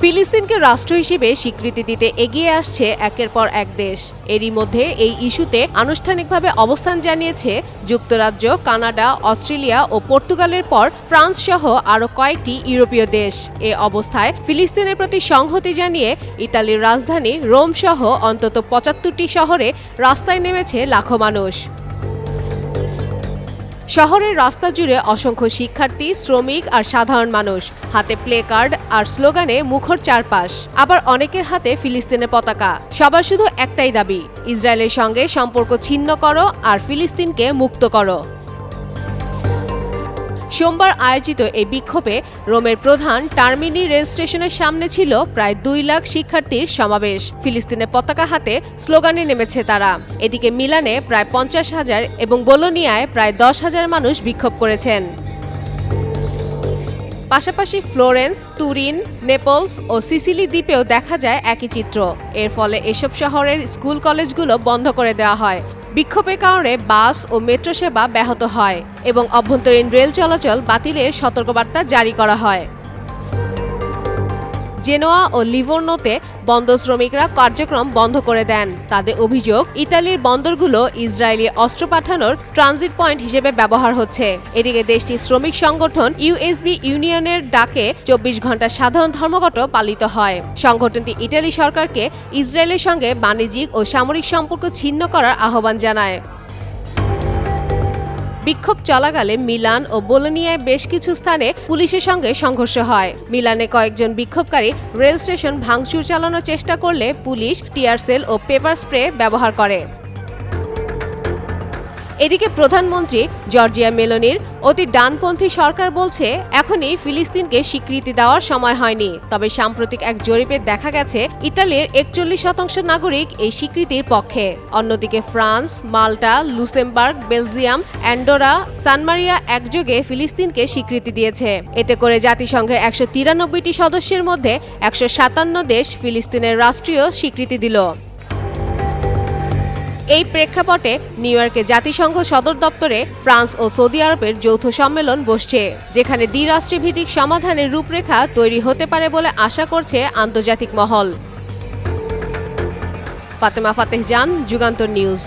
ফিলিস্তিনকে রাষ্ট্র হিসেবে স্বীকৃতি দিতে এগিয়ে আসছে একের পর এক দেশ। এরই মধ্যে এই ইস্যুতে আনুষ্ঠানিকভাবে অবস্থান জানিয়েছে যুক্তরাজ্য, কানাডা, অস্ট্রেলিয়া ও পর্তুগালের পর ফ্রান্স সহ আরও কয়েকটি ইউরোপীয় দেশ। এ অবস্থায় ফিলিস্তিনের প্রতি সংহতি জানিয়ে ইতালির রাজধানী রোম সহ অন্তত পঁচাত্তরটি শহরে রাস্তায় নেমেছে লাখো মানুষ। শহরের রাস্তা জুড়ে অসংখ্য শিক্ষার্থী, শ্রমিক আর সাধারণ মানুষ। হাতে প্লে কার্ড আর স্লোগানে মুখর চারপাশ। আবার অনেকের হাতে ফিলিস্তিনের পতাকা। সবার শুধু একটাই দাবি, ইসরায়েলের সঙ্গে সম্পর্ক ছিন্ন করো আর ফিলিস্তিনকে মুক্ত করো। সোমবার আয়োজিত এই বিক্ষোভে রোমের প্রধান টার্মিনি রেল স্টেশনের সামনে ছিল প্রায় দুই লাখ শিক্ষার্থীর সমাবেশ। ফিলিস্তিনের পতাকা হাতে স্লোগানে নেমেছে তারা। এদিকে মিলানে প্রায় পঞ্চাশ হাজার এবং বোলোনিয়ায় প্রায় দশ হাজার মানুষ বিক্ষোভ করেছেন। পাশাপাশি ফ্লোরেন্স, তুরিন, নেপলস ও সিসিলি দ্বীপেও দেখা যায় একই চিত্র। এর ফলে এসব শহরের স্কুল কলেজগুলো বন্ধ করে দেওয়া হয়। বিক্ষোভের কারণে বাস ও মেট্রো সেবা ব্যাহত হয় এবং অভ্যন্তরীণ রেল চলাচল বাতিলের সতর্কবার্তা জারি করা হয়। জেনোয়া ও লিভোর্নোতে বন্দর শ্রমিকরা কার্যক্রম বন্ধ করে দেন। তাদের অভিযোগ, ইতালির বন্দরগুলো ইসরায়েলি অস্ত্র পাঠানোর ট্রানজিট পয়েন্ট হিসেবে ব্যবহার হচ্ছে। এদিকে দেশটির শ্রমিক সংগঠন ইউএসবি ইউনিয়নের ডাকে চব্বিশ ঘণ্টা সাধারণ ধর্মঘট পালিত হয়। সংগঠনটি ইটালি সরকারকে ইসরায়েলের সঙ্গে বাণিজ্যিক ও সামরিক সম্পর্ক ছিন্ন করার আহ্বান জানায়। বিক্ষোভ চলাকালে মিলান ও বোলোনিয়ায় বেশ কিছু স্থানে পুলিশের সঙ্গে সংঘর্ষ হয়। মিলানে কয়েকজন বিক্ষোভকারী রেল স্টেশন ভাঙচুর চালানোর চেষ্টা করলে পুলিশ টিয়ারসেল ও পেপার স্প্রে ব্যবহার করে। এদিকে প্রধানমন্ত্রী জর্জিয়া মেলোনির অতি ডানপন্থী সরকার বলছে, এখনই ফিলিস্তিনকে স্বীকৃতি দেওয়ার সময় হয়নি। তবে সাম্প্রতিক এক জরিপে দেখা গেছে, ইতালির একচল্লিশ শতাংশ নাগরিক এই স্বীকৃতির পক্ষে। অন্যদিকে France, Malta, Luxembourg, Belgium, Andorra San Marino একযোগে ফিলিস্তিনকে স্বীকৃতি দিয়েছে। এতে করে জাতিসংঘের একশো তিরানব্বইটি সদস্যের মধ্যে একশো সাতান্ন দেশ ফিলিস্তিনের রাষ্ট্রীয় স্বীকৃতি দিল। এই প্রেক্ষাপটে নিউ ইয়র্কে জাতিসংঘ সদর দপ্তরে ফ্রান্স ও সৌদি আরবের যৌথ সম্মেলন বসছে, যেখানে দ্বিরাষ্ট্রভিত্তিক সমাধানের রূপরেখা তৈরি হতে পারে বলে আশা করছে আন্তর্জাতিক মহল। ফাতেমা ফাতেহ জান, যুগান্তর নিউজ।